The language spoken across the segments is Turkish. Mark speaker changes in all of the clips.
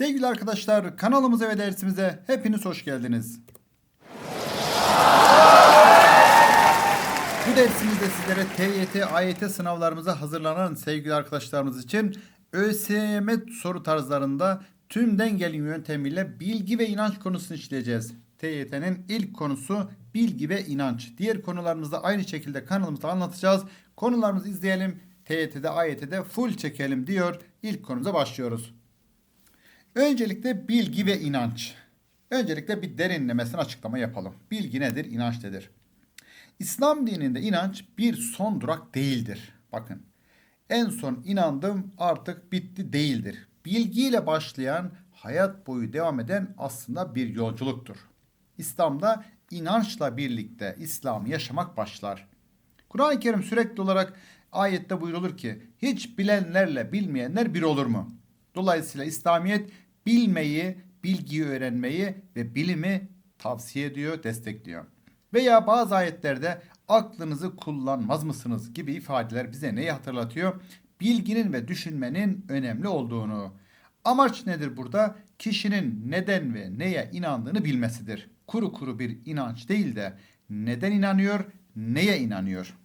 Speaker 1: Sevgili arkadaşlar kanalımıza ve dersimize hepiniz hoş geldiniz. Bu dersimizde sizlere TYT, AYT sınavlarımıza hazırlanan sevgili arkadaşlarımız için ÖSYM soru tarzlarında tümden gelin yöntemiyle bilgi ve inanç konusunu işleyeceğiz. TYT'nin ilk konusu bilgi ve inanç. Diğer konularımızda aynı şekilde kanalımızda anlatacağız. Konularımızı izleyelim. TYT'de, AYT'de full çekelim diyor. İlk konumuza başlıyoruz. Öncelikle bilgi ve inanç. Öncelikle bir derinlemesine açıklama yapalım. Bilgi nedir, inanç nedir? İslam dininde inanç bir son durak değildir. Bakın en son inandım artık bitti değildir. Bilgiyle başlayan hayat boyu devam eden aslında bir yolculuktur. İslam'da inançla birlikte İslam'ı yaşamak başlar. Kur'an-ı Kerim sürekli olarak ayette buyrulur ki hiç bilenlerle bilmeyenler bir olur mu? Dolayısıyla İslamiyet bilmeyi, bilgiyi öğrenmeyi ve bilimi tavsiye ediyor, destekliyor. Veya bazı ayetlerde aklınızı kullanmaz mısınız gibi ifadeler bize neyi hatırlatıyor? Bilginin ve düşünmenin önemli olduğunu. Amaç nedir burada? Kişinin neden ve neye inandığını bilmesidir. Kuru kuru bir inanç değil de neden inanıyor, neye inanıyor?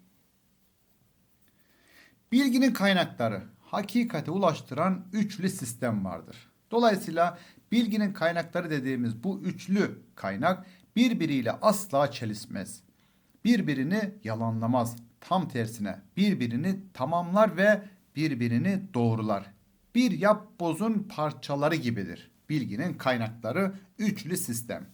Speaker 1: Bilginin kaynakları hakikate ulaştıran üçlü sistem vardır. Dolayısıyla bilginin kaynakları dediğimiz bu üçlü kaynak birbiriyle asla çelişmez. Birbirini yalanlamaz. Tam tersine birbirini tamamlar ve birbirini doğrular. Bir yapbozun parçaları gibidir. Bilginin kaynakları üçlü sistem.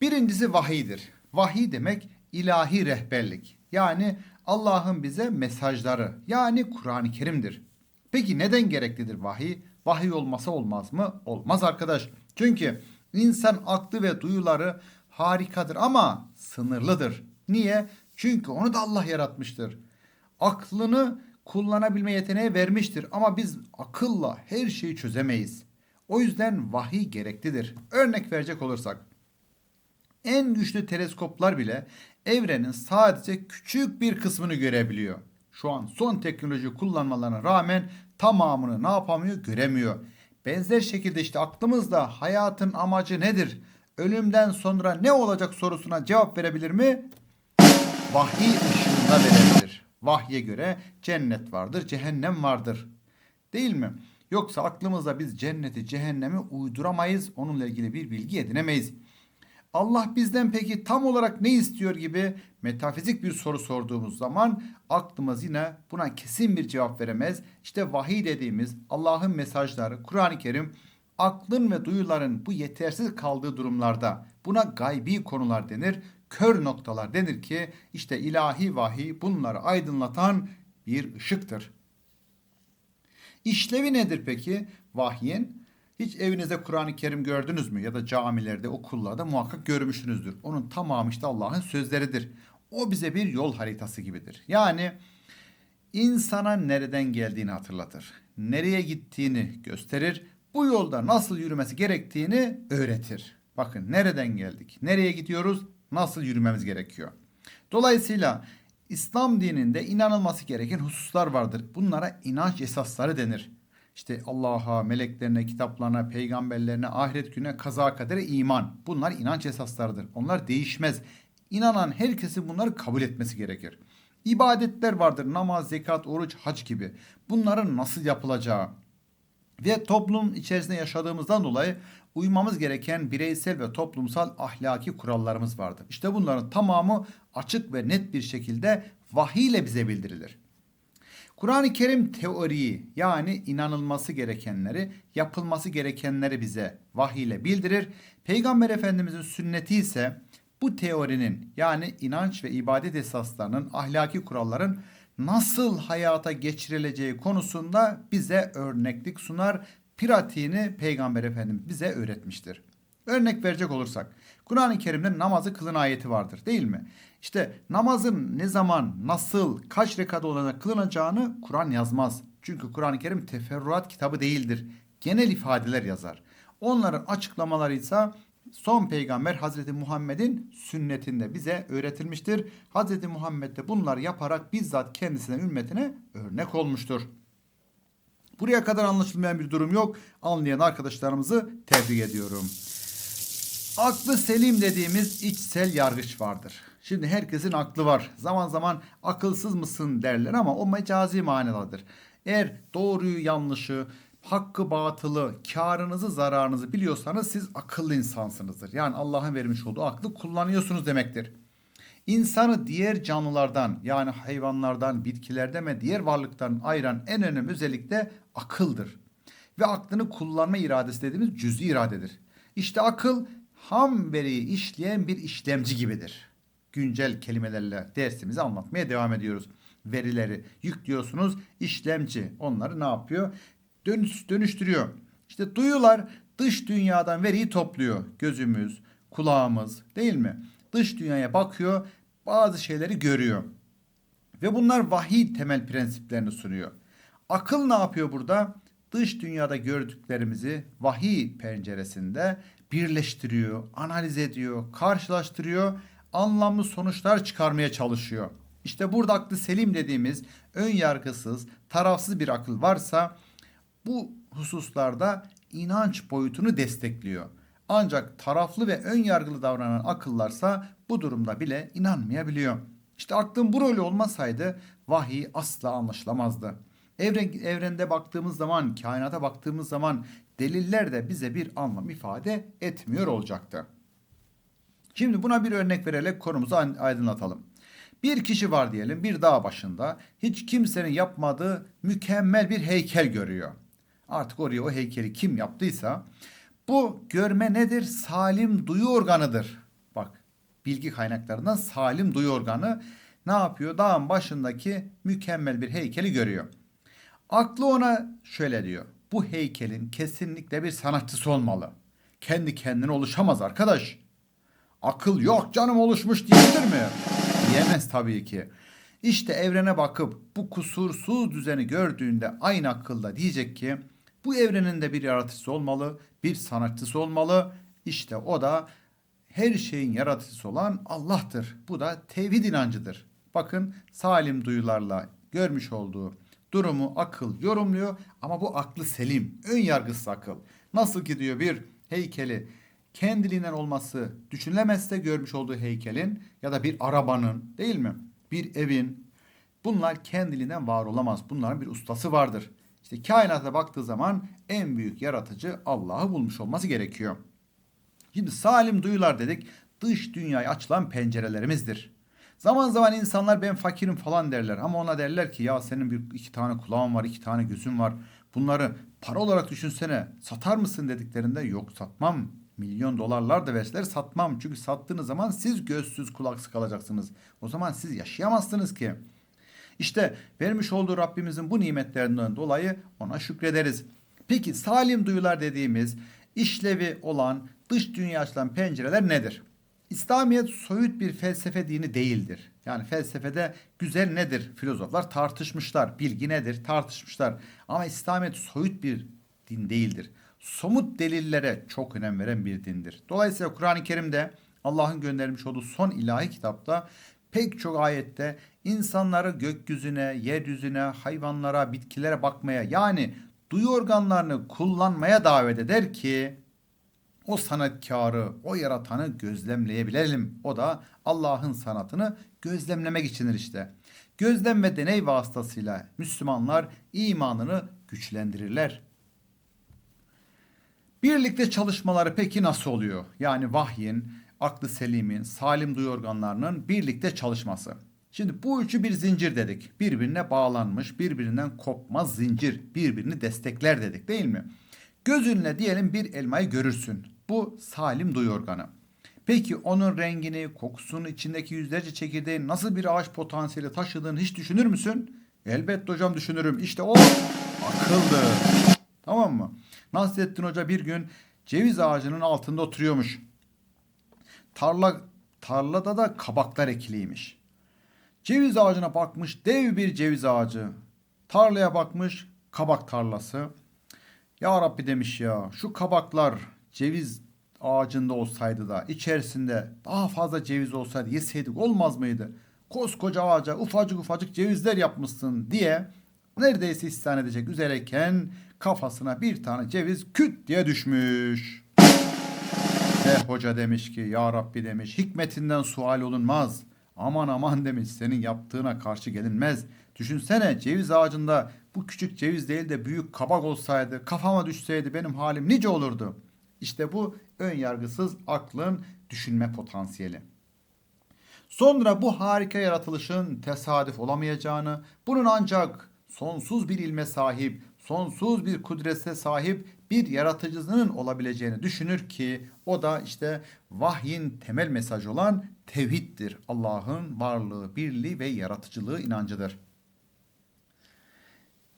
Speaker 1: Birincisi vahiydir. Vahiy demek ilahi rehberlik. Yani Allah'ın bize mesajları yani Kur'an-ı Kerim'dir. Peki neden gereklidir vahiy? Vahiy olmasa olmaz mı? Olmaz arkadaş. Çünkü insan aklı ve duyuları harikadır ama sınırlıdır. Niye? Çünkü onu da Allah yaratmıştır. Aklını kullanabilme yeteneği vermiştir ama biz akılla her şeyi çözemeyiz. O yüzden vahiy gereklidir. Örnek verecek olursak en güçlü teleskoplar bile evrenin sadece küçük bir kısmını görebiliyor. Şu an son teknoloji kullanmalarına rağmen tamamını ne yapamıyor göremiyor. Benzer şekilde işte aklımızda hayatın amacı nedir? Ölümden sonra ne olacak sorusuna cevap verebilir mi? Vahiy ışığında verebilir. Vahye göre cennet vardır, cehennem vardır. Değil mi? Yoksa aklımızda biz cenneti, cehennemi uyduramayız. Onunla ilgili bir bilgi edinemeyiz. Allah bizden peki tam olarak ne istiyor gibi metafizik bir soru sorduğumuz zaman aklımız yine buna kesin bir cevap veremez. İşte vahiy dediğimiz Allah'ın mesajları, Kur'an-ı Kerim aklın ve duyuların bu yetersiz kaldığı durumlarda buna gaybi konular denir. Kör noktalar denir ki işte ilahi vahiy bunları aydınlatan bir ışıktır. İşlevi nedir peki vahyin? Hiç evinizde Kur'an-ı Kerim gördünüz mü? Ya da camilerde, okullarda muhakkak görmüşsünüzdür. Onun tamamı işte Allah'ın sözleridir. O bize bir yol haritası gibidir. Yani insana nereden geldiğini hatırlatır. Nereye gittiğini gösterir. Bu yolda nasıl yürümesi gerektiğini öğretir. Bakın nereden geldik? Nereye gidiyoruz? Nasıl yürümemiz gerekiyor? Dolayısıyla İslam dininde inanılması gereken hususlar vardır. Bunlara inanç esasları denir. İşte Allah'a, meleklerine, kitaplarına, peygamberlerine, ahiret gününe, kaza kadere iman. Bunlar inanç esaslarıdır. Onlar değişmez. İnanan herkesin bunları kabul etmesi gerekir. İbadetler vardır. Namaz, zekat, oruç, hac gibi. Bunların nasıl yapılacağı ve toplum içerisinde yaşadığımızdan dolayı uymamız gereken bireysel ve toplumsal ahlaki kurallarımız vardır. İşte bunların tamamı açık ve net bir şekilde vahiy ile bize bildirilir. Kur'an-ı Kerim teoriyi yani inanılması gerekenleri, yapılması gerekenleri bize vahiy ile bildirir. Peygamber Efendimizin sünneti ise bu teorinin yani inanç ve ibadet esaslarının, ahlaki kuralların nasıl hayata geçirileceği konusunda bize örneklik sunar. Pratiğini Peygamber Efendimiz bize öğretmiştir. Örnek verecek olursak Kur'an-ı Kerim'de namazı kılın ayeti vardır değil mi? İşte namazın ne zaman, nasıl, kaç rekat olarak kılınacağını Kur'an yazmaz. Çünkü Kur'an-ı Kerim teferruat kitabı değildir. Genel ifadeler yazar. Onların açıklamaları ise son peygamber Hazreti Muhammed'in sünnetinde bize öğretilmiştir. Hazreti Muhammed de bunları yaparak bizzat kendisine ümmetine örnek olmuştur. Buraya kadar anlaşılmayan bir durum yok. Anlayan arkadaşlarımızı tebrik ediyorum. Aklı selim dediğimiz içsel yargıç vardır. Şimdi herkesin aklı var. Zaman zaman akılsız mısın derler ama o mecazi manadadır. Eğer doğruyu yanlışı, hakkı batılı, karınızı zararınızı biliyorsanız siz akıllı insansınızdır. Yani Allah'ın vermiş olduğu aklı kullanıyorsunuz demektir. İnsanı diğer canlılardan yani hayvanlardan, bitkilerden ve diğer varlıklardan ayıran en önemli özellik de akıldır. Ve aklını kullanma iradesi dediğimiz cüz'i iradedir. İşte akıl ham veriyi işleyen bir işlemci gibidir. Güncel kelimelerle dersimizi anlatmaya devam ediyoruz. Verileri yüklüyorsunuz, işlemci onları ne yapıyor? Dönüş, dönüştürüyor. İşte duyular dış dünyadan veriyi topluyor. Gözümüz, kulağımız değil mi? Dış dünyaya bakıyor, bazı şeyleri görüyor. Ve bunlar vahiy temel prensiplerini sunuyor. Akıl ne yapıyor burada? Dış dünyada gördüklerimizi vahiy penceresinde birleştiriyor, analiz ediyor, karşılaştırıyor, anlamlı sonuçlar çıkarmaya çalışıyor. İşte burada aklı selim dediğimiz ön yargısız, tarafsız bir akıl varsa bu hususlarda inanç boyutunu destekliyor. Ancak taraflı ve ön yargılı davranan akıllarsa bu durumda bile inanmayabiliyor. İşte aklın bu rolü olmasaydı vahiy asla anlaşılamazdı. Evren, evrende baktığımız zaman, kainata baktığımız zaman deliller de bize bir anlam ifade etmiyor olacaktı. Şimdi buna bir örnek vererek konumuzu aydınlatalım. Bir kişi var diyelim bir dağ başında hiç kimsenin yapmadığı mükemmel bir heykel görüyor. Artık oraya o heykeli kim yaptıysa bu görme nedir? Salim duyu organıdır. Bak bilgi kaynaklarından salim duyu organı ne yapıyor? Dağın başındaki mükemmel bir heykeli görüyor. Aklı ona şöyle diyor. Bu heykelin kesinlikle bir sanatçısı olmalı. Kendi kendine oluşamaz arkadaş. Akıl yok canım oluşmuş diyebilir mi? Diyemez tabii ki. İşte evrene bakıp bu kusursuz düzeni gördüğünde aynı akılda diyecek ki bu evrenin de bir yaratıcısı olmalı, bir sanatçısı olmalı. İşte o da her şeyin yaratıcısı olan Allah'tır. Bu da tevhid inancıdır. Bakın salim duyularla görmüş olduğu durumu akıl yorumluyor ama bu aklı selim, ön yargısız akıl. Nasıl ki diyor bir heykeli kendiliğinden olması düşünülemezse görmüş olduğu heykelin ya da bir arabanın değil mi? Bir evin bunlar kendiliğinden var olamaz. Bunların bir ustası vardır. İşte kainata baktığı zaman en büyük yaratıcı Allah'ı bulmuş olması gerekiyor. Şimdi salim duyular dedik dış dünyaya açılan pencerelerimizdir. Zaman zaman insanlar ben fakirim falan derler ama ona derler ki ya senin bir iki tane kulağın var, iki tane gözün var. Bunları para olarak düşünsene satar mısın dediklerinde yok satmam. Milyon dolarlar da verseler satmam. Çünkü sattığınız zaman siz gözsüz kulaksız kalacaksınız. O zaman siz yaşayamazsınız ki. İşte vermiş olduğu Rabbimizin bu nimetlerinden dolayı ona şükrederiz. Peki salim duyular dediğimiz işlevi olan dış dünya açılan pencereler nedir? İslamiyet soyut bir felsefe dini değildir. Yani felsefede güzel nedir? Filozoflar tartışmışlar. Bilgi nedir? Tartışmışlar. Ama İslamiyet soyut bir din değildir. Somut delillere çok önem veren bir dindir. Dolayısıyla Kur'an-ı Kerim'de Allah'ın göndermiş olduğu son ilahi kitapta pek çok ayette insanları gökyüzüne, yeryüzüne, hayvanlara, bitkilere bakmaya yani duyu organlarını kullanmaya davet eder ki o sanatkarı, o yaratanı gözlemleyebilelim. O da Allah'ın sanatını gözlemlemek içindir işte. Gözlem ve deney vasıtasıyla Müslümanlar imanını güçlendirirler. Birlikte çalışmaları peki nasıl oluyor? Yani vahyin, aklı selimin, salim duyu organlarının birlikte çalışması. Şimdi bu üçü bir zincir dedik. Birbirine bağlanmış, birbirinden kopmaz zincir, birbirini destekler dedik değil mi? Gözünle diyelim bir elmayı görürsün. Bu salim duyu organı. Peki onun rengini, kokusunu, içindeki yüzlerce çekirdeğin nasıl bir ağaç potansiyeli taşıdığını hiç düşünür müsün? Elbette hocam düşünürüm. İşte o akıldır. Tamam mı? Nasrettin Hoca bir gün ceviz ağacının altında oturuyormuş. Tarla tarlada da kabaklar ekiliymiş. Ceviz ağacına bakmış dev bir ceviz ağacı. Tarlaya bakmış kabak tarlası. Ya Rabbi demiş ya şu kabaklar ceviz ağacında olsaydı da içerisinde daha fazla ceviz olsaydı yeseydik olmaz mıydı? Koskoca ağaca ufacık ufacık cevizler yapmışsın diye neredeyse isyan edecek üzereyken kafasına bir tane ceviz küt diye düşmüş. Ve hoca demiş ki ya Rabbi demiş hikmetinden sual olunmaz. Aman aman demiş senin yaptığına karşı gelinmez. Düşünsene ceviz ağacında bu küçük ceviz değil de büyük kabak olsaydı kafama düşseydi benim halim nice olurdu. İşte bu ön yargısız aklın düşünme potansiyeli. Sonra bu harika yaratılışın tesadüf olamayacağını, bunun ancak sonsuz bir ilme sahip, sonsuz bir kudrete sahip bir yaratıcısının olabileceğini düşünür ki o da işte vahyin temel mesajı olan tevhiddir. Allah'ın varlığı, birliği ve yaratıcılığı inancıdır.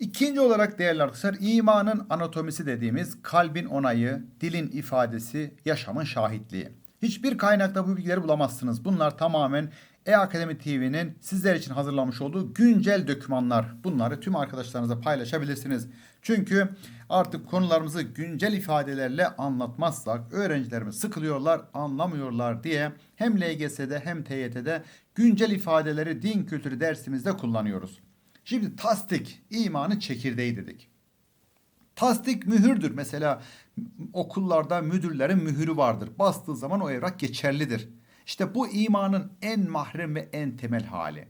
Speaker 1: İkinci olarak değerli arkadaşlar imanın anatomisi dediğimiz kalbin onayı, dilin ifadesi, yaşamın şahitliği. Hiçbir kaynakta bu bilgileri bulamazsınız. Bunlar tamamen E-Akademi TV'nin sizler için hazırlamış olduğu güncel dokümanlar. Bunları tüm arkadaşlarınıza paylaşabilirsiniz. Çünkü artık konularımızı güncel ifadelerle anlatmazsak öğrencilerimiz sıkılıyorlar, anlamıyorlar diye hem LGS'de hem TYT'de güncel ifadeleri din kültürü dersimizde kullanıyoruz. Şimdi tasdik imanın çekirdeği dedik. Tasdik mühürdür. Mesela okullarda müdürlerin mühürü vardır. Bastığı zaman o evrak geçerlidir. İşte bu imanın en mahrem ve en temel hali.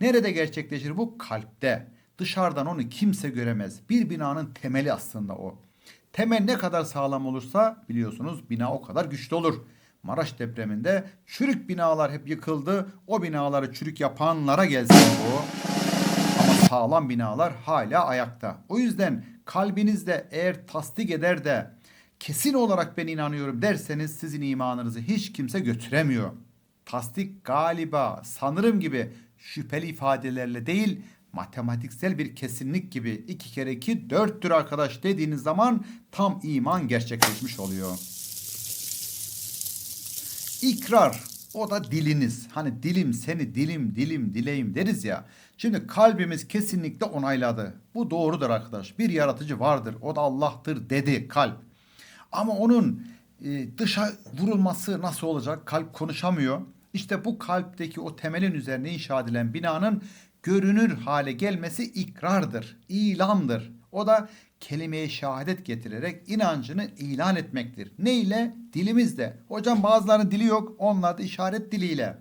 Speaker 1: Nerede gerçekleşir bu? Kalpte. Dışarıdan onu kimse göremez. Bir binanın temeli aslında o. Temel ne kadar sağlam olursa biliyorsunuz bina o kadar güçlü olur. Maraş depreminde çürük binalar hep yıkıldı. O binaları çürük yapanlara gelsin bu. Sağlam binalar hala ayakta. O yüzden kalbinizde eğer tasdik eder de kesin olarak ben inanıyorum derseniz sizin imanınızı hiç kimse götüremiyor. Tasdik galiba sanırım gibi şüpheli ifadelerle değil matematiksel bir kesinlik gibi iki kere iki dörttür arkadaş dediğiniz zaman tam iman gerçekleşmiş oluyor. İkrar o da diliniz. Hani dilim seni dilim dilim dileyim deriz ya. Şimdi kalbimiz kesinlikle onayladı. Bu doğrudur arkadaş. Bir yaratıcı vardır. O da Allah'tır dedi kalp. Ama onun e, dışa vurulması nasıl olacak? Kalp konuşamıyor. İşte bu kalpteki o temelin üzerine inşa edilen binanın görünür hale gelmesi ikrardır, ilandır. O da kelime-i şehadet getirerek inancını ilan etmektir. Ne ile? Dilimizle. Hocam bazılarının dili yok, onlar da işaret diliyle.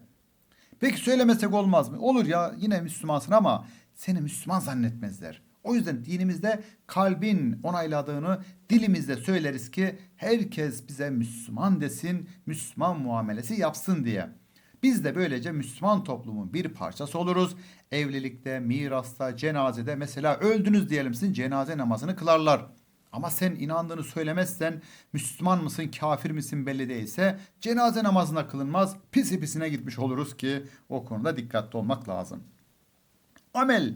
Speaker 1: Peki söylemesek olmaz mı? Olur ya yine Müslümansın ama seni Müslüman zannetmezler. O yüzden dinimizde kalbin onayladığını dilimizde söyleriz ki herkes bize Müslüman desin, Müslüman muamelesi yapsın diye. Biz de böylece Müslüman toplumun bir parçası oluruz. Evlilikte, mirasta, cenazede mesela öldünüz diyelim sizin cenaze namazını kılarlar. Ama sen inandığını söylemezsen Müslüman mısın kafir misin belli değilse cenaze namazına kılınmaz pisi pisine gitmiş oluruz ki o konuda dikkatli olmak lazım. Amel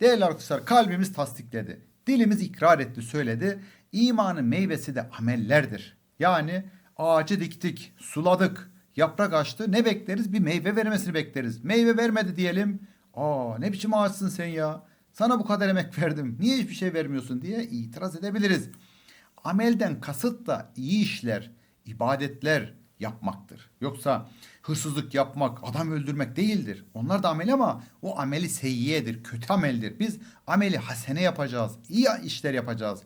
Speaker 1: değerli arkadaşlar kalbimiz tasdikledi. Dilimiz ikrar etti söyledi. İmanın meyvesi de amellerdir. Yani ağacı diktik, suladık, yaprak açtı. Ne bekleriz? Bir meyve vermesini bekleriz. Meyve vermedi diyelim. Aa ne biçim ağaçsın sen ya? Sana bu kadar emek verdim. Niye hiçbir şey vermiyorsun diye itiraz edebiliriz. Amelden kasıt da iyi işler, ibadetler yapmaktır. Yoksa hırsızlık yapmak, adam öldürmek değildir. Onlar da amel ama o ameli seyyiyedir, kötü ameldir. Biz ameli hasene yapacağız, iyi işler yapacağız.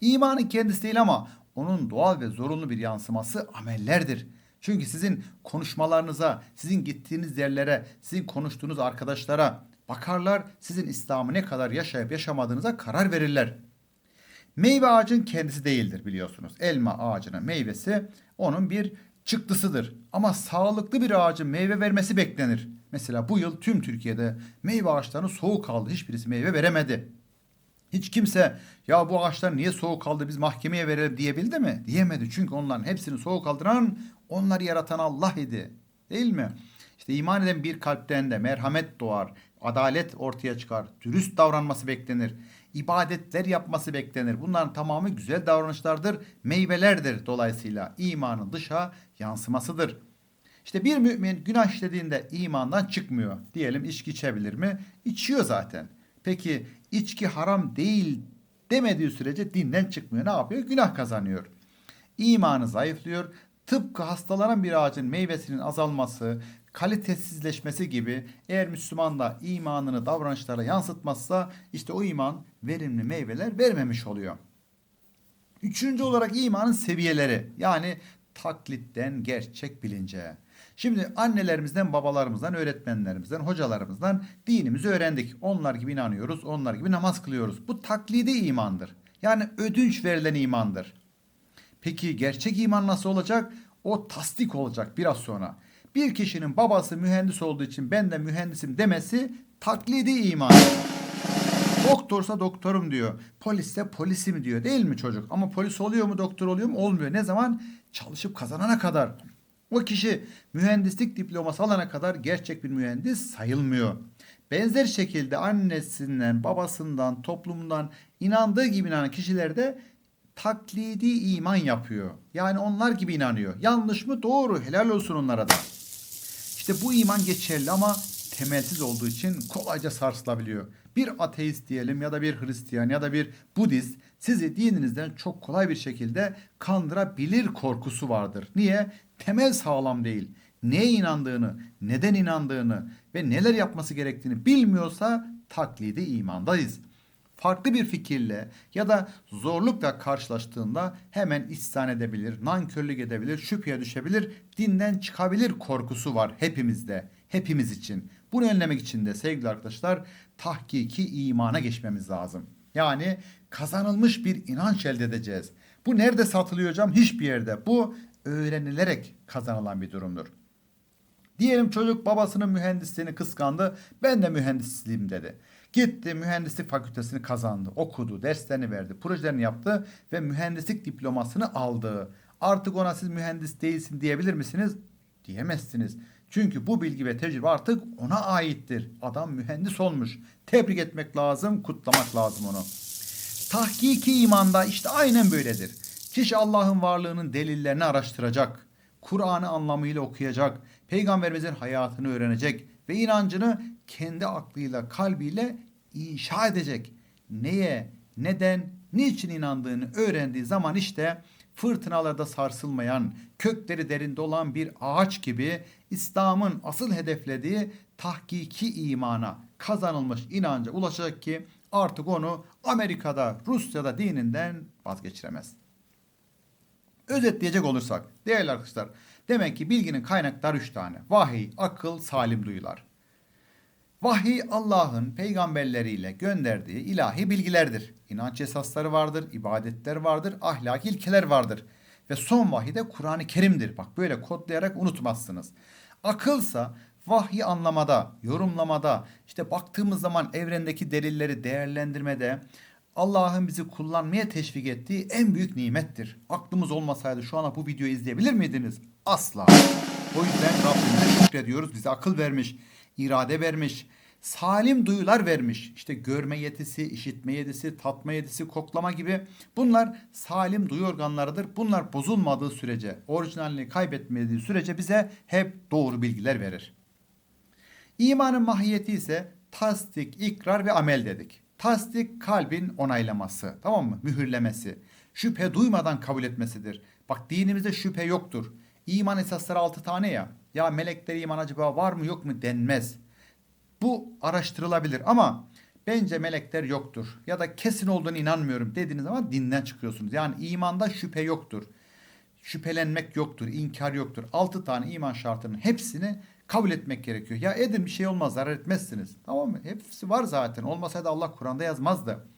Speaker 1: İmanın kendisi değil ama onun doğal ve zorunlu bir yansıması amellerdir. Çünkü sizin konuşmalarınıza, sizin gittiğiniz yerlere, sizin konuştuğunuz arkadaşlara bakarlar, sizin İslam'ı ne kadar yaşayıp yaşamadığınıza karar verirler. Meyve ağacın kendisi değildir biliyorsunuz. Elma ağacının meyvesi onun bir çıktısıdır. Ama sağlıklı bir ağacın meyve vermesi beklenir. Mesela bu yıl tüm Türkiye'de meyve ağaçlarının soğuk kaldı. Hiçbirisi meyve veremedi. Hiç kimse ya bu ağaçlar niye soğuk kaldı biz mahkemeye verelim diyebildi mi? Diyemedi. Çünkü onların hepsini soğuk kaldıran onları yaratan Allah idi. Değil mi? İşte iman eden bir kalpten de merhamet doğar, adalet ortaya çıkar, dürüst davranması beklenir, ibadetler yapması beklenir. Bunların tamamı güzel davranışlardır, meyvelerdir dolayısıyla imanın dışa yansımasıdır. İşte bir mümin günah işlediğinde imandan çıkmıyor. Diyelim içki içebilir mi? İçiyor zaten. Peki içki haram değil demediği sürece dinden çıkmıyor. Ne yapıyor? Günah kazanıyor. İmanı zayıflıyor. Tıpkı hastalanan bir ağacın meyvesinin azalması, kalitesizleşmesi gibi eğer Müslüman da imanını davranışlara yansıtmazsa işte o iman verimli meyveler vermemiş oluyor. Üçüncü olarak imanın seviyeleri yani taklitten gerçek bilince. Şimdi annelerimizden, babalarımızdan, öğretmenlerimizden, hocalarımızdan dinimizi öğrendik. Onlar gibi inanıyoruz, onlar gibi namaz kılıyoruz. Bu taklidi imandır. Yani ödünç verilen imandır. Peki gerçek iman nasıl olacak? O tasdik olacak biraz sonra. Bir kişinin babası mühendis olduğu için ben de mühendisim demesi taklidi iman. Doktorsa doktorum diyor. Polisse polisim diyor değil mi çocuk? Ama polis oluyor mu doktor oluyor mu? Olmuyor. Ne zaman? Çalışıp kazanana kadar. O kişi mühendislik diploması alana kadar gerçek bir mühendis sayılmıyor. Benzer şekilde annesinden, babasından, toplumdan inandığı gibi inanan kişiler de taklidi iman yapıyor. Yani onlar gibi inanıyor. Yanlış mı? Doğru. Helal olsun onlara da. İşte bu iman geçerli ama temelsiz olduğu için kolayca sarsılabiliyor. Bir ateist diyelim ya da bir Hristiyan ya da bir Budist sizi dininizden çok kolay bir şekilde kandırabilir korkusu vardır. Niye? Temel sağlam değil. Neye inandığını, neden inandığını ve neler yapması gerektiğini bilmiyorsa taklidi imandayız farklı bir fikirle ya da zorlukla karşılaştığında hemen isyan edebilir, nankörlük edebilir, şüpheye düşebilir, dinden çıkabilir korkusu var hepimizde, hepimiz için. Bunu önlemek için de sevgili arkadaşlar tahkiki imana geçmemiz lazım. Yani kazanılmış bir inanç elde edeceğiz. Bu nerede satılıyor hocam? Hiçbir yerde. Bu öğrenilerek kazanılan bir durumdur. Diyelim çocuk babasının mühendisliğini kıskandı. Ben de mühendisliğim dedi. Gitti mühendislik fakültesini kazandı. Okudu, derslerini verdi, projelerini yaptı ve mühendislik diplomasını aldı. Artık ona siz mühendis değilsin diyebilir misiniz? Diyemezsiniz. Çünkü bu bilgi ve tecrübe artık ona aittir. Adam mühendis olmuş. Tebrik etmek lazım, kutlamak lazım onu. Tahkiki imanda işte aynen böyledir. Kişi Allah'ın varlığının delillerini araştıracak. Kur'an'ı anlamıyla okuyacak. Peygamberimizin hayatını öğrenecek ve inancını kendi aklıyla, kalbiyle inşa edecek. Neye, neden, niçin inandığını öğrendiği zaman işte fırtınalarda sarsılmayan, kökleri derinde olan bir ağaç gibi İslam'ın asıl hedeflediği tahkiki imana, kazanılmış inanca ulaşacak ki artık onu Amerika'da, Rusya'da dininden vazgeçiremez. Özetleyecek olursak değerli arkadaşlar demek ki bilginin kaynakları üç tane. Vahiy, akıl, salim duyular. Vahiy Allah'ın peygamberleriyle gönderdiği ilahi bilgilerdir. İnanç esasları vardır, ibadetler vardır, ahlaki ilkeler vardır. Ve son vahiy de Kur'an-ı Kerim'dir. Bak böyle kodlayarak unutmazsınız. Akılsa vahyi anlamada, yorumlamada, işte baktığımız zaman evrendeki delilleri değerlendirmede, Allah'ın bizi kullanmaya teşvik ettiği en büyük nimettir. Aklımız olmasaydı şu ana bu videoyu izleyebilir miydiniz? Asla. O yüzden Rabbimize şükrediyoruz. Bize akıl vermiş, irade vermiş, salim duyular vermiş. İşte görme yetisi, işitme yetisi, tatma yetisi, koklama gibi bunlar salim duyu organlarıdır. Bunlar bozulmadığı sürece, orijinalini kaybetmediği sürece bize hep doğru bilgiler verir. İmanın mahiyeti ise tasdik, ikrar ve amel dedik. Tasdik kalbin onaylaması, tamam mı? Mühürlemesi. Şüphe duymadan kabul etmesidir. Bak dinimizde şüphe yoktur. İman esasları altı tane ya. Ya melekler iman acaba var mı yok mu denmez. Bu araştırılabilir ama bence melekler yoktur ya da kesin olduğunu inanmıyorum dediğiniz zaman dinden çıkıyorsunuz. Yani imanda şüphe yoktur. Şüphelenmek yoktur, inkar yoktur. Altı tane iman şartının hepsini kabul etmek gerekiyor. Ya edin bir şey olmaz zarar etmezsiniz. Tamam mı? Hepsi var zaten. Olmasaydı Allah Kur'an'da yazmazdı.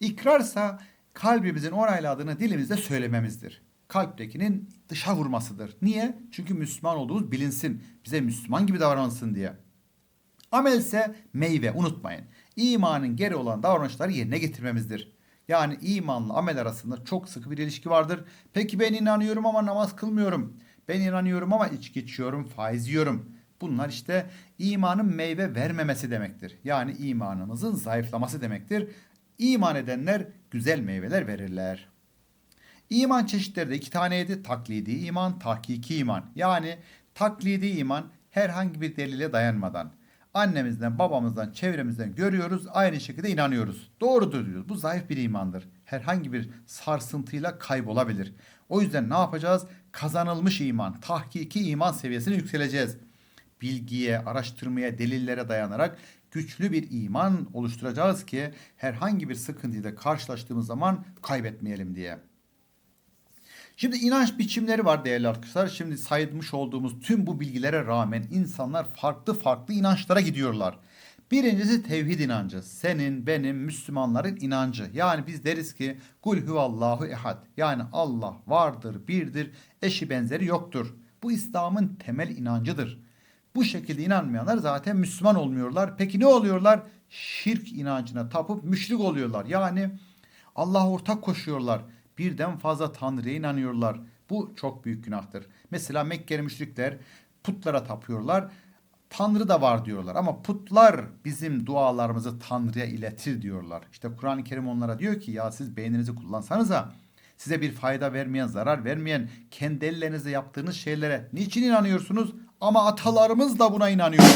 Speaker 1: İkrarsa kalbimizin onayladığını dilimizde söylememizdir. Kalptekinin dışa vurmasıdır. Niye? Çünkü Müslüman olduğumuz bilinsin. Bize Müslüman gibi davranılsın diye. Amel ise meyve unutmayın. İmanın geri olan davranışları yerine getirmemizdir. Yani imanla amel arasında çok sıkı bir ilişki vardır. Peki ben inanıyorum ama namaz kılmıyorum. Ben inanıyorum ama içki içiyorum, faiz yiyorum. Bunlar işte imanın meyve vermemesi demektir. Yani imanımızın zayıflaması demektir. İman edenler güzel meyveler verirler. İman çeşitleri de iki taneydi. Taklidi iman, tahkiki iman. Yani taklidi iman herhangi bir delile dayanmadan annemizden, babamızdan, çevremizden görüyoruz. Aynı şekilde inanıyoruz. Doğrudur diyoruz. Bu zayıf bir imandır. Herhangi bir sarsıntıyla kaybolabilir. O yüzden ne yapacağız? Kazanılmış iman, tahkiki iman seviyesine yükseleceğiz. Bilgiye, araştırmaya, delillere dayanarak güçlü bir iman oluşturacağız ki herhangi bir sıkıntıyla karşılaştığımız zaman kaybetmeyelim diye. Şimdi inanç biçimleri var değerli arkadaşlar. Şimdi saymış olduğumuz tüm bu bilgilere rağmen insanlar farklı farklı inançlara gidiyorlar. Birincisi tevhid inancı. Senin, benim, Müslümanların inancı. Yani biz deriz ki kul huvallahu ehad. Yani Allah vardır, birdir, eşi benzeri yoktur. Bu İslam'ın temel inancıdır. Bu şekilde inanmayanlar zaten Müslüman olmuyorlar. Peki ne oluyorlar? Şirk inancına tapıp müşrik oluyorlar. Yani Allah'a ortak koşuyorlar. Birden fazla Tanrı'ya inanıyorlar. Bu çok büyük günahtır. Mesela Mekkeli müşrikler putlara tapıyorlar. Tanrı da var diyorlar ama putlar bizim dualarımızı Tanrı'ya iletir diyorlar. İşte Kur'an-ı Kerim onlara diyor ki ya siz beyninizi kullansanıza size bir fayda vermeyen, zarar vermeyen, kendi ellerinizle yaptığınız şeylere niçin inanıyorsunuz? Ama atalarımız da buna inanıyordu.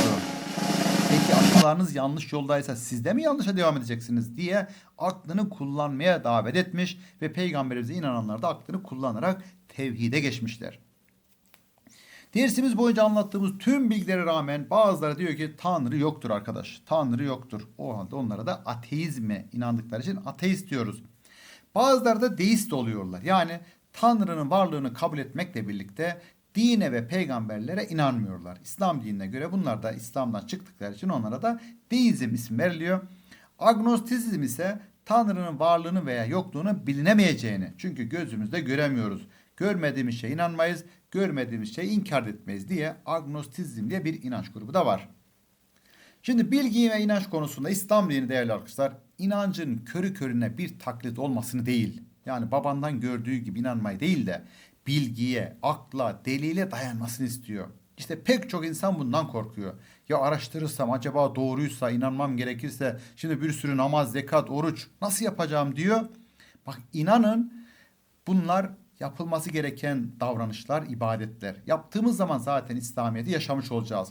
Speaker 1: Peki atalarınız yanlış yoldaysa siz de mi yanlışa devam edeceksiniz diye aklını kullanmaya davet etmiş ve peygamberimize inananlar da aklını kullanarak tevhide geçmişler. Dersimiz boyunca anlattığımız tüm bilgilere rağmen bazıları diyor ki Tanrı yoktur arkadaş. Tanrı yoktur. O halde onlara da ateizme inandıkları için ateist diyoruz. Bazıları da deist oluyorlar. Yani Tanrı'nın varlığını kabul etmekle birlikte dine ve peygamberlere inanmıyorlar. İslam dinine göre bunlar da İslam'dan çıktıkları için onlara da deizm ismi veriliyor. Agnostizm ise Tanrı'nın varlığını veya yokluğunu bilinemeyeceğini. Çünkü gözümüzde göremiyoruz. Görmediğimiz şeye inanmayız, görmediğimiz şeyi inkar etmeyiz diye agnostizm diye bir inanç grubu da var. Şimdi bilgi ve inanç konusunda İslam dini değerli arkadaşlar inancın körü körüne bir taklit olmasını değil yani babandan gördüğü gibi inanmayı değil de bilgiye, akla, delile dayanmasını istiyor. İşte pek çok insan bundan korkuyor. Ya araştırırsam acaba doğruysa inanmam gerekirse şimdi bir sürü namaz, zekat, oruç nasıl yapacağım diyor. Bak inanın bunlar yapılması gereken davranışlar, ibadetler. Yaptığımız zaman zaten İslamiyet'i yaşamış olacağız.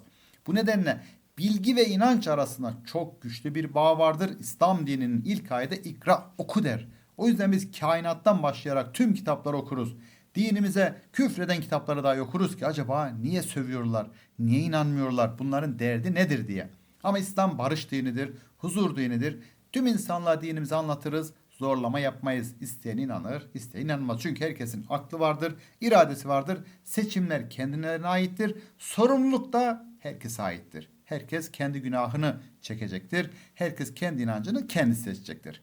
Speaker 1: Bu nedenle bilgi ve inanç arasında çok güçlü bir bağ vardır. İslam dininin ilk ayeti ikra oku der. O yüzden biz kainattan başlayarak tüm kitapları okuruz. Dinimize küfreden kitapları da okuruz ki acaba niye sövüyorlar, niye inanmıyorlar, bunların derdi nedir diye. Ama İslam barış dinidir, huzur dinidir. Tüm insanlığa dinimizi anlatırız, zorlama yapmayız. İsteyen inanır, isteyen inanmaz. Çünkü herkesin aklı vardır, iradesi vardır. Seçimler kendilerine aittir. Sorumluluk da herkese aittir. Herkes kendi günahını çekecektir. Herkes kendi inancını kendisi seçecektir.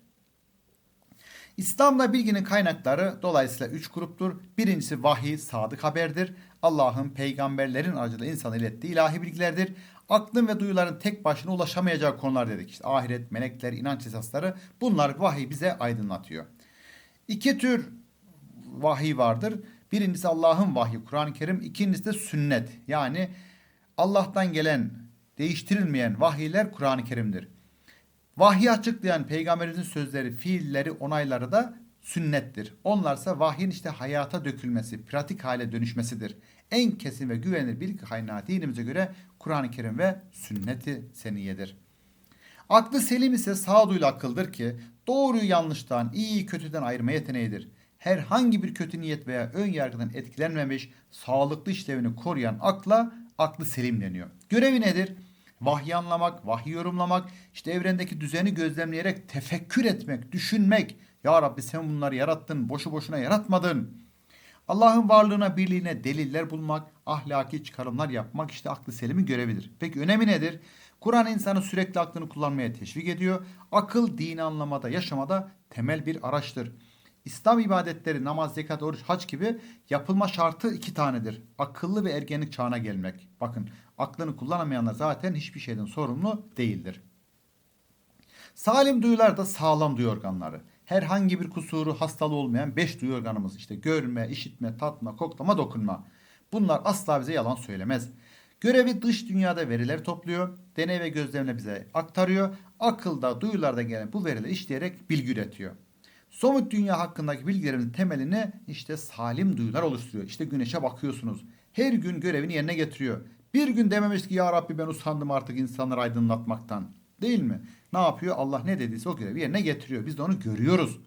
Speaker 1: İslam'da bilginin kaynakları dolayısıyla üç gruptur. Birincisi vahiy, sadık haberdir. Allah'ın peygamberlerin aracılığıyla insana ilettiği ilahi bilgilerdir. Aklın ve duyuların tek başına ulaşamayacağı konular dedik. İşte ahiret, melekler, inanç esasları bunlar vahiy bize aydınlatıyor. İki tür vahiy vardır. Birincisi Allah'ın vahyi, Kur'an-ı Kerim. İkincisi de sünnet. Yani Allah'tan gelen, değiştirilmeyen vahiyler Kur'an-ı Kerim'dir. Vahyi açıklayan peygamberimizin sözleri, fiilleri, onayları da sünnettir. Onlarsa vahyin işte hayata dökülmesi, pratik hale dönüşmesidir. En kesin ve güvenilir bilgi kaynağı dinimize göre Kur'an-ı Kerim ve sünneti seniyedir. Aklı selim ise sağduyulu akıldır ki doğruyu yanlıştan, iyiyi kötüden ayırma yeteneğidir. Herhangi bir kötü niyet veya ön yargıdan etkilenmemiş, sağlıklı işlevini koruyan akla aklı selim deniyor. Görevi nedir? Vahyi anlamak, vahyi yorumlamak, işte evrendeki düzeni gözlemleyerek tefekkür etmek, düşünmek. Ya Rabbi sen bunları yarattın, boşu boşuna yaratmadın. Allah'ın varlığına, birliğine deliller bulmak, ahlaki çıkarımlar yapmak işte aklı selimin görevidir. Peki önemi nedir? Kur'an insanı sürekli aklını kullanmaya teşvik ediyor. Akıl dini anlamada, yaşamada temel bir araçtır. İslam ibadetleri namaz, zekat, oruç, hac gibi yapılma şartı iki tanedir. Akıllı ve ergenlik çağına gelmek. Bakın aklını kullanamayanlar zaten hiçbir şeyden sorumlu değildir. Salim duyular da sağlam duyu organları. Herhangi bir kusuru, hastalığı olmayan beş duyu organımız işte görme, işitme, tatma, koklama, dokunma. Bunlar asla bize yalan söylemez. Görevi dış dünyada veriler topluyor, deney ve gözlemle bize aktarıyor. Akılda, duyularda gelen bu verileri işleyerek bilgi üretiyor. Somut dünya hakkındaki bilgilerimizin temelini işte salim duyular oluşturuyor. İşte güneşe bakıyorsunuz. Her gün görevini yerine getiriyor. Bir gün dememiş ki ya Rabbi ben usandım artık insanları aydınlatmaktan. Değil mi? Ne yapıyor? Allah ne dediyse o görevi yerine getiriyor. Biz de onu görüyoruz.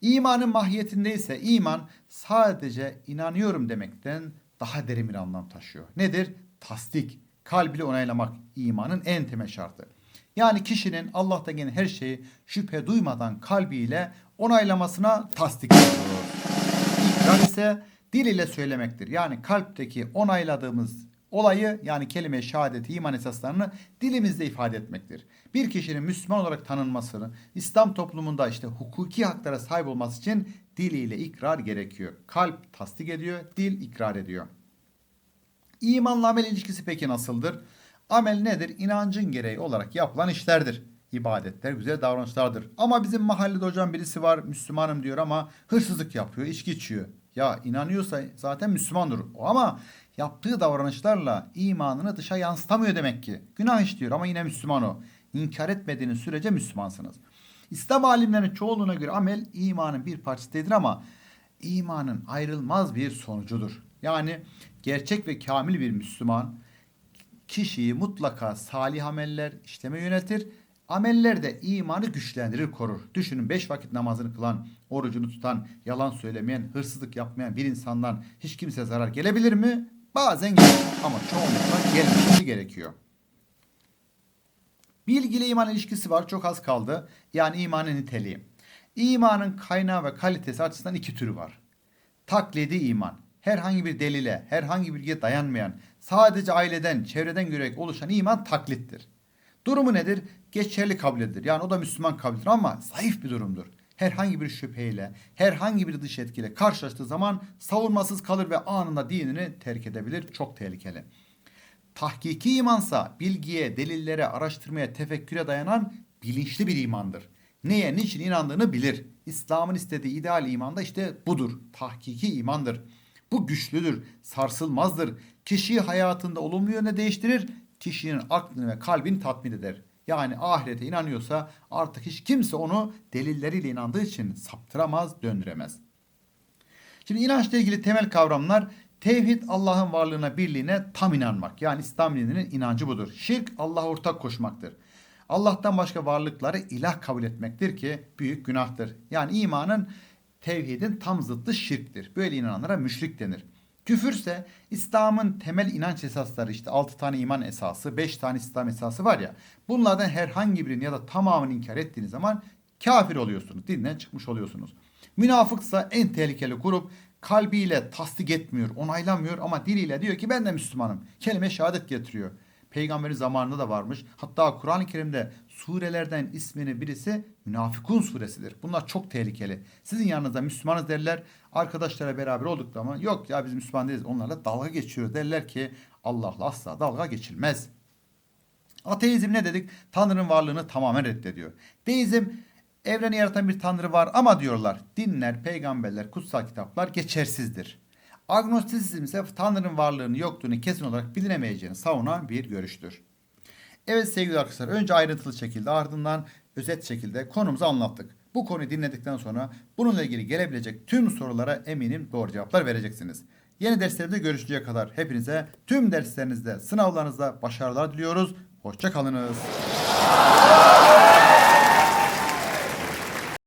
Speaker 1: İmanın mahiyetinde ise iman sadece inanıyorum demekten daha derin bir anlam taşıyor. Nedir? Tasdik. Kalbiyle onaylamak imanın en temel şartı. Yani kişinin Allah'tan gelen her şeyi şüphe duymadan kalbiyle onaylamasına tasdik. İkrar ise dil ile söylemektir. Yani kalpteki onayladığımız olayı yani kelime şehadeti iman esaslarını dilimizde ifade etmektir. Bir kişinin Müslüman olarak tanınmasını İslam toplumunda işte hukuki haklara sahip olması için diliyle ikrar gerekiyor. Kalp tasdik ediyor, dil ikrar ediyor. İmanla amel ilişkisi peki nasıldır? Amel nedir? İnancın gereği olarak yapılan işlerdir. İbadetler, güzel davranışlardır. Ama bizim mahallede hocam birisi var Müslümanım diyor ama hırsızlık yapıyor, içki içiyor. Ya inanıyorsa zaten Müslümandır. O ama yaptığı davranışlarla imanını dışa yansıtamıyor demek ki. Günah işliyor ama yine Müslüman o. İnkar etmediğiniz sürece Müslümansınız. İslam alimlerinin çoğunluğuna göre amel imanın bir parçası değildir ama imanın ayrılmaz bir sonucudur. Yani gerçek ve kamil bir Müslüman kişiyi mutlaka salih ameller işleme yönetir. Ameller de imanı güçlendirir, korur. Düşünün beş vakit namazını kılan, orucunu tutan, yalan söylemeyen, hırsızlık yapmayan bir insandan hiç kimse zarar gelebilir mi? Bazen gelir ama çoğunlukla gelmesi gerekiyor. Bilgi ile iman ilişkisi var. Çok az kaldı. Yani imanın niteliği. İmanın kaynağı ve kalitesi açısından iki türü var. Taklidi iman. Herhangi bir delile, herhangi bir bilgiye dayanmayan, sadece aileden, çevreden görerek oluşan iman taklittir. Durumu nedir? Geçerli kabul edilir. Yani o da Müslüman kabul edilir ama zayıf bir durumdur. Herhangi bir şüpheyle, herhangi bir dış etkiyle karşılaştığı zaman savunmasız kalır ve anında dinini terk edebilir. Çok tehlikeli. Tahkiki imansa bilgiye, delillere, araştırmaya, tefekküre dayanan bilinçli bir imandır. Neye, niçin inandığını bilir. İslam'ın istediği ideal iman da işte budur. Tahkiki imandır. Bu güçlüdür, sarsılmazdır. Kişiyi hayatında olumlu yöne değiştirir, kişinin aklını ve kalbini tatmin eder. Yani ahirete inanıyorsa artık hiç kimse onu delilleriyle inandığı için saptıramaz, döndüremez. Şimdi inançla ilgili temel kavramlar tevhid Allah'ın varlığına, birliğine tam inanmak. Yani İslam dininin inancı budur. Şirk Allah'a ortak koşmaktır. Allah'tan başka varlıkları ilah kabul etmektir ki büyük günahtır. Yani imanın tevhidin tam zıttı şirktir. Böyle inananlara müşrik denir. Küfürse İslam'ın temel inanç esasları işte 6 tane iman esası, 5 tane İslam esası var ya. Bunlardan herhangi birini ya da tamamını inkar ettiğiniz zaman kafir oluyorsunuz. Dinden çıkmış oluyorsunuz. Münafıksa en tehlikeli grup kalbiyle tasdik etmiyor, onaylamıyor ama diliyle diyor ki ben de Müslümanım. Kelime şehadet getiriyor. Peygamberin zamanında da varmış. Hatta Kur'an-ı Kerim'de surelerden ismini birisi Münafıkun suresidir. Bunlar çok tehlikeli. Sizin yanınızda Müslümanız derler. Arkadaşlara beraber oldukları ama yok ya biz Müslüman değiliz. Onlarla dalga geçiyor derler ki Allah'la asla dalga geçilmez. Ateizm ne dedik? Tanrı'nın varlığını tamamen reddediyor. Deizm evreni yaratan bir tanrı var ama diyorlar dinler, peygamberler, kutsal kitaplar geçersizdir. Agnostizm ise Tanrı'nın varlığını yokluğunu kesin olarak bilinemeyeceğini savunan bir görüştür. Evet sevgili arkadaşlar önce ayrıntılı şekilde ardından özet şekilde konumuzu anlattık. Bu konuyu dinledikten sonra bununla ilgili gelebilecek tüm sorulara eminim doğru cevaplar vereceksiniz. Yeni derslerimde görüşünceye kadar hepinize tüm derslerinizde, sınavlarınızda başarılar diliyoruz. Hoşçakalınız.